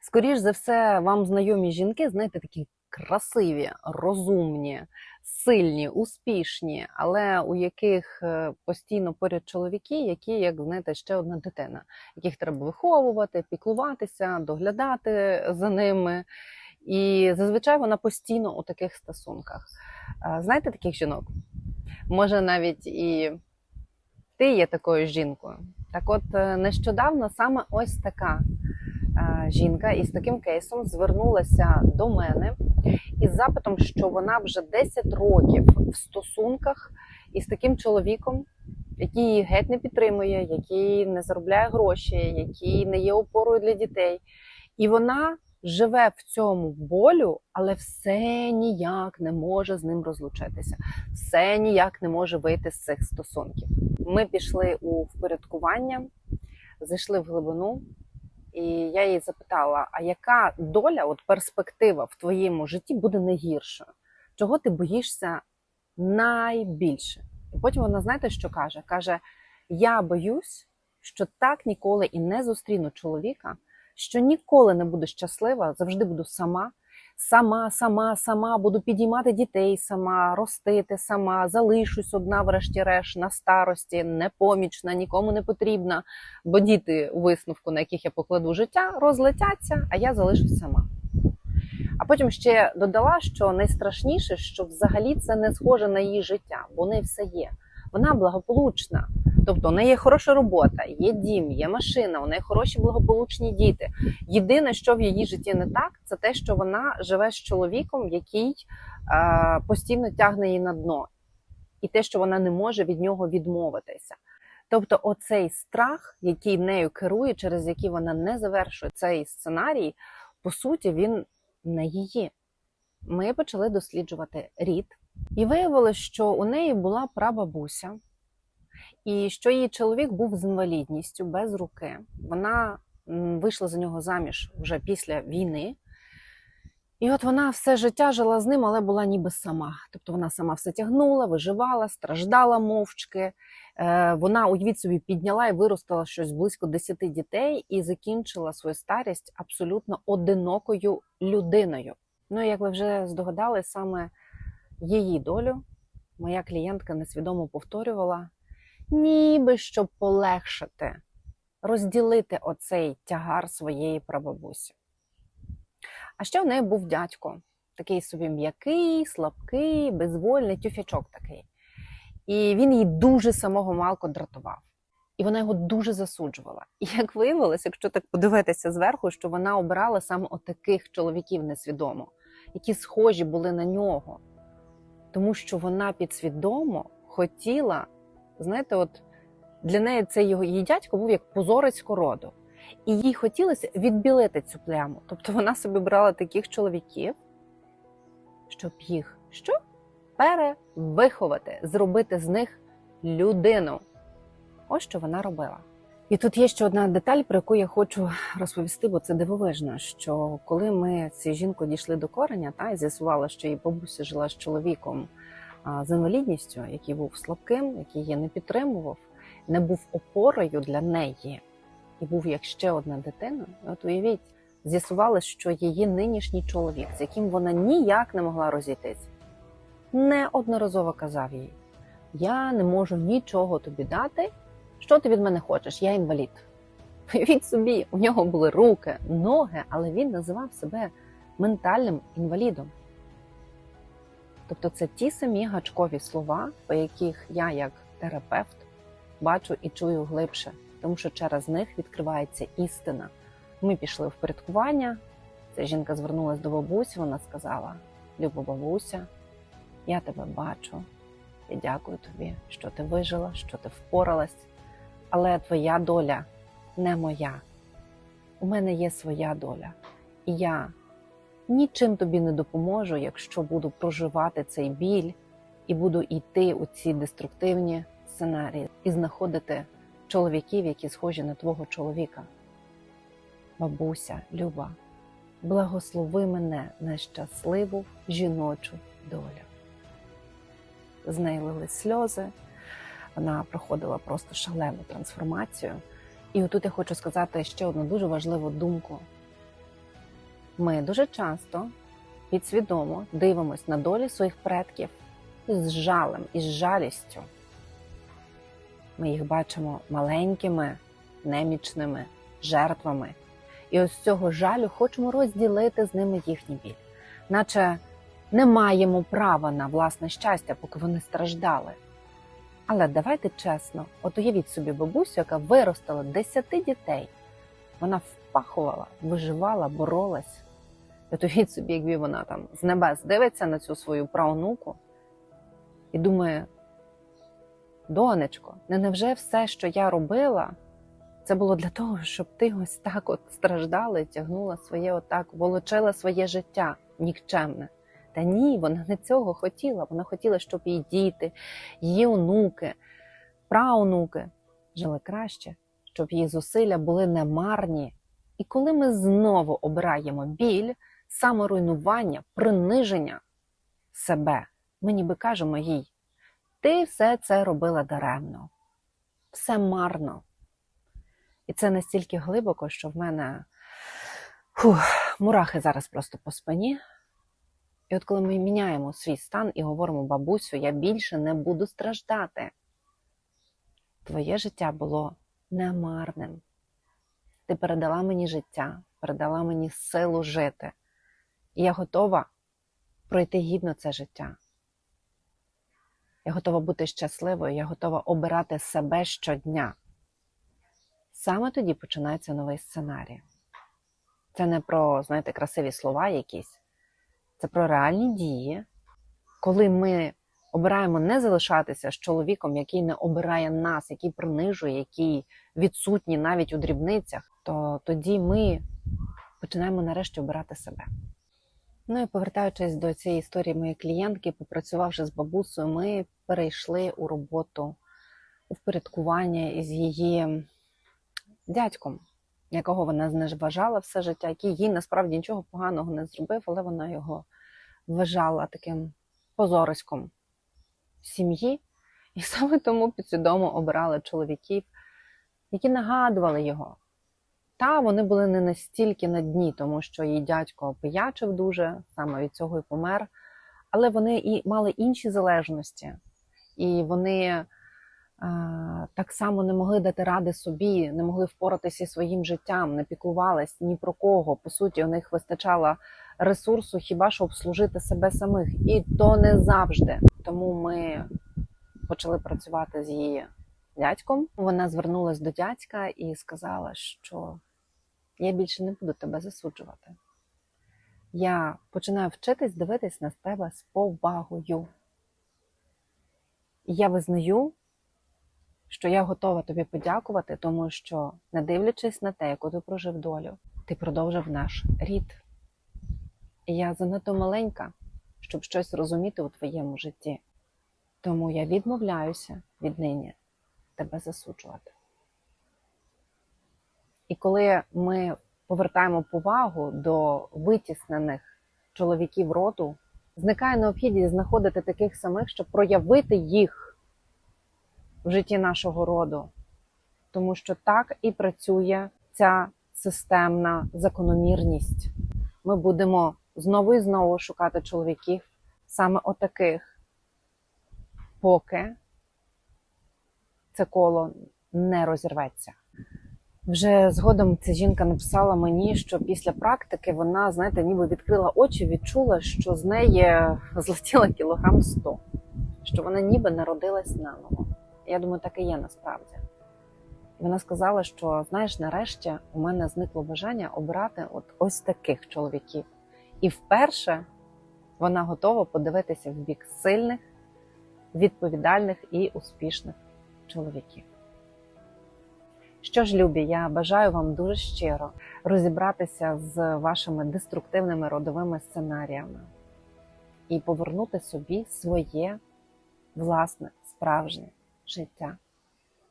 Скоріш за все, вам знайомі жінки, знаєте, такі красиві, розумні, сильні, успішні, але у яких е, постійно поряд чоловіки, які, як знаєте, ще одна дитина, яких треба виховувати, піклуватися, доглядати за ними. І зазвичай вона постійно у таких стосунках. Е, Знаєте таких жінок? Може, навіть і ти є такою жінкою. Так от е, нещодавно саме ось така жінка із таким кейсом звернулася до мене із запитом, що вона вже 10 років в стосунках із таким чоловіком, який її геть не підтримує, який не заробляє гроші, який не є опорою для дітей. І вона живе в цьому болю, але все ніяк не може з ним розлучитися, все ніяк не може вийти з цих стосунків. Ми пішли у впорядкування, зайшли в глибину, і я її запитала: а яка доля, от перспектива в твоєму житті буде найгіршою? Чого ти боїшся найбільше? І потім вона, знаєте, що каже? Каже: Я боюсь, що так ніколи і не зустріну чоловіка, що ніколи не буду щаслива, завжди буду сама. Сама, сама, сама буду підіймати дітей сама, ростити сама, залишусь одна, врешті-решт, на старості, непомічна, нікому не потрібна, бо діти у висновку, на яких я покладу життя, розлетяться, а я залишусь сама. А потім ще додала, що найстрашніше, що взагалі це не схоже на її життя, бо в неї все є. Вона благополучна, тобто у неї є хороша робота, є дім, є машина, у неї хороші благополучні діти. Єдине, що в її житті не так, це те, що вона живе з чоловіком, який е, постійно тягне її на дно, і те, що вона не може від нього відмовитися. Тобто, оцей страх, який нею керує, через який вона не завершує цей сценарій, по суті, він не її. Ми почали досліджувати рід, і виявилось, що у неї була прабабуся, і що її чоловік був з інвалідністю без руки. Вона вийшла за нього заміж вже після війни. І от вона все життя жила з ним, але була ніби сама. Тобто вона сама все тягнула, виживала, страждала мовчки. Е, Вона, уявіть собі, підняла і виростила щось близько 10 дітей і закінчила свою старість абсолютно одинокою людиною. Ну, як ви вже здогадали, саме її долю моя клієнтка несвідомо повторювала, ніби щоб полегшити, розділити оцей тягар своєї прабабусі. А ще в неї був дядько, такий собі м'який, слабкий, безвольний тюфячок такий. І він її дуже самого малко дратував. І вона його дуже засуджувала. І як виявилось, якщо так подивитися зверху, що вона обирала саме отаких чоловіків несвідомо, які схожі були на нього. Тому що вона підсвідомо хотіла, знаєте, от для неї цей його її дядько був як позорисько роду. І їй хотілося відбілити цю пляму. Тобто вона собі брала таких чоловіків, щоб їх що? Перевиховати, зробити з них людину. Ось що вона робила. І тут є ще одна деталь, про яку я хочу розповісти, бо це дивовижно. Що коли ми з цією жінкою дійшли до кореня, та і з'ясували, що її бабуся жила з чоловіком з інвалідністю, який був слабким, який її не підтримував, не був опорою для неї, і був як ще одна дитина. От уявіть, з'ясували, що її нинішній чоловік, з яким вона ніяк не могла розійтись, неодноразово казав їй: Я не можу нічого тобі дати. Що ти від мене хочеш? Я інвалід. Уявіть собі, у нього були руки, ноги, але він називав себе ментальним інвалідом. Тобто це ті самі гачкові слова, по яких я, як терапевт, бачу і чую глибше, тому що через них відкривається істина. Ми пішли в порядкування. Ця жінка звернулася до бабусі, вона сказала: Люба бабуся, я тебе бачу. Я дякую тобі, що ти вижила, що ти впоралась. Але твоя доля не моя. У мене є своя доля. І я нічим тобі не допоможу, якщо буду проживати цей біль і буду йти у ці деструктивні сценарії і знаходити чоловіків, які схожі на твого чоловіка. Бабуся, Люба, благослови мене на щасливу жіночу долю. З неї лили сльози, вона проходила просто шалену трансформацію. І отут я хочу сказати ще одну дуже важливу думку: Ми дуже часто підсвідомо дивимось на долі своїх предків із жалем, із жалістю. Ми їх бачимо маленькими, немічними жертвами. І ось з цього жалю хочемо розділити з ними їхній біль, наче не маємо права на власне щастя, поки вони страждали. Але давайте чесно, от уявіть собі бабусю, яка виростила десяти дітей. Вона впахувала, виживала, боролась. Уявіть собі, якби вона там з небес дивиться на цю свою правнуку і думає: донечко, не невже все, що я робила, це було для того, щоб ти ось так от страждала і тягнула своє, отак, волочила своє життя нікчемне. Та ні, вона не цього хотіла. Вона хотіла, щоб її діти, її онуки, праонуки жили краще, щоб її зусилля були немарні. І коли ми знову обираємо біль, саморуйнування, приниження себе, ми ніби кажемо їй: ти все це робила даремно, все марно. І це настільки глибоко, що в мене фух, мурахи зараз просто по спині. І от коли ми міняємо свій стан і говоримо, бабусю, я більше не буду страждати. Твоє життя було немарним. Ти передала мені життя, передала мені силу жити. І я готова пройти гідно це життя. Я готова бути щасливою, я готова обирати себе щодня. Саме тоді починається новий сценарій. Це не про, знаєте, красиві слова якісь. Це про реальні дії, коли ми обираємо не залишатися з чоловіком, який не обирає нас, який принижує, який відсутній навіть у дрібницях, то тоді ми починаємо нарешті обирати себе. Ну і повертаючись до цієї історії моєї клієнтки, попрацювавши з бабусею, ми перейшли у роботу у впорядкування із її дядьком, якого вона зневажала все життя, який їй насправді нічого поганого не зробив, але вона його вважала таким позориськом сім'ї, і саме тому підсвідомо обирали чоловіків, які нагадували його. Та вони були не настільки на дні, тому що її дядько пиячив дуже, саме від цього і помер. Але вони і мали інші залежності, і вони так само не могли дати ради собі, не могли впоратися зі своїм життям, не піклувались ні про кого. По суті, у них вистачало ресурсу, хіба що обслужити себе самих, і то не завжди. Тому ми почали працювати з її дядьком. Вона звернулася до дядька і сказала, що я більше не буду тебе засуджувати. Я починаю вчитись дивитись на тебе з повагою. І я визнаю, що я готова тобі подякувати, тому що, не дивлячись на те, яку ти прожив долю, ти продовжив наш рід. І я занадто маленька, щоб щось розуміти у твоєму житті. Тому я відмовляюся віднині тебе засуджувати. І коли ми повертаємо повагу до витіснених чоловіків роду, зникає необхідність знаходити таких самих, щоб проявити їх в житті нашого роду. Тому що так і працює ця системна закономірність. Ми будемо знову і знову шукати чоловіків саме отаких, поки це коло не розірветься. Вже згодом ця жінка написала мені, що після практики вона, знаєте, ніби відкрила очі, відчула, що з неї злетіла кілограм 100, що вона ніби народилась наново. Я думаю, так і є насправді. Вона сказала, що знаєш, нарешті у мене зникло бажання обирати от ось таких чоловіків. І вперше вона готова подивитися в бік сильних, відповідальних і успішних чоловіків. Що ж, любі, я бажаю вам дуже щиро розібратися з вашими деструктивними родовими сценаріями і повернути собі своє власне справжнє життя.